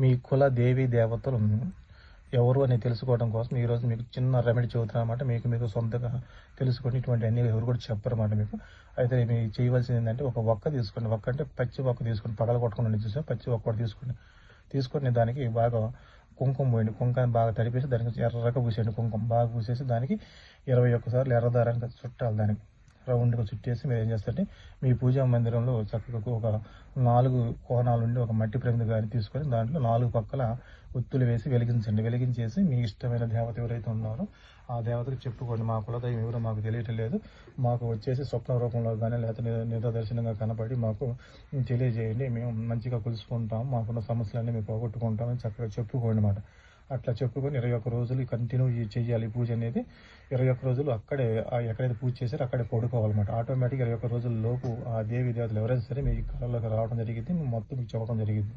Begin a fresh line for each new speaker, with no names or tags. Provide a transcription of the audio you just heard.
మీ కుల దేవి దేవతలు ఎవరు అని తెలుసుకోవడం కోసం ఈరోజు మీకు చిన్న రెమెడీ చెబుతున్నా అనమాట మీకు మీకు సొంతగా తెలుసుకొని ఇటువంటి అన్ని ఎవరు కూడా చెప్పరు మీకు. అయితే మీరు చేయవలసింది ఏంటంటే ఒక ఒక్క తీసుకోండి. ఒక్క అంటే పచ్చి ఒక్క తీసుకోండి. పగల కొట్టుకుని చూసా పచ్చి ఒక్క తీసుకోండి. తీసుకొని దానికి బాగా కుంకుమ పోయండి. కుంకాన్ని బాగా తడిపేసి దానికి ఎర్రగా పూసేయండి. కుంకుమ బాగా పూసేసి దానికి ఇరవై ఒక్కసార్లు ఎర్రదారంగా చుట్టాలి దానికి. రౌండ్గా చుట్టేసి మీరు ఏం చేస్తారంటే మీ పూజా మందిరంలో చక్కగా ఒక నాలుగు కోణాలు ఉండి ఒక మట్టి ప్రమిద కానీ తీసుకొని దాంట్లో నాలుగు పక్కల ఒత్తులు వేసి వెలిగించండి. వెలిగించేసి మీ ఇష్టమైన దేవత ఎవరైతే ఉన్నారో ఆ దేవతకు చెప్పుకోండి. మా కులదైవం ఎవరో మాకు తెలియటం లేదు. మాకు వచ్చేసి స్వప్న రూపంలో కానీ లేకపోతే నిరదర్శనంగా కనపడి మాకు తెలియజేయండి. మేము మంచిగా కొలుసుకుంటాం. మాకున్న సమస్యలన్నీ మేము పోగొట్టుకుంటామని చక్కగా చెప్పుకోండి అన్నమాట. అట్లా చెప్పుకొని ఇరవై ఒక్క రోజులు కంటిన్యూ చేయాలి పూజ అనేది. ఇరవై ఒక్క రోజులు అక్కడే ఆ ఎక్కడైతే పూజ చేశారో అక్కడే పడుకోవాలన్నమాట. ఆటోమేటిక్ ఇరవై ఒక్క రోజుల లోపు ఆ దేవి దేవతలు ఎవరైనా సరే మీ కళలోకి రావడం జరిగింది మొత్తం మీకు చెప్పడం జరిగింది.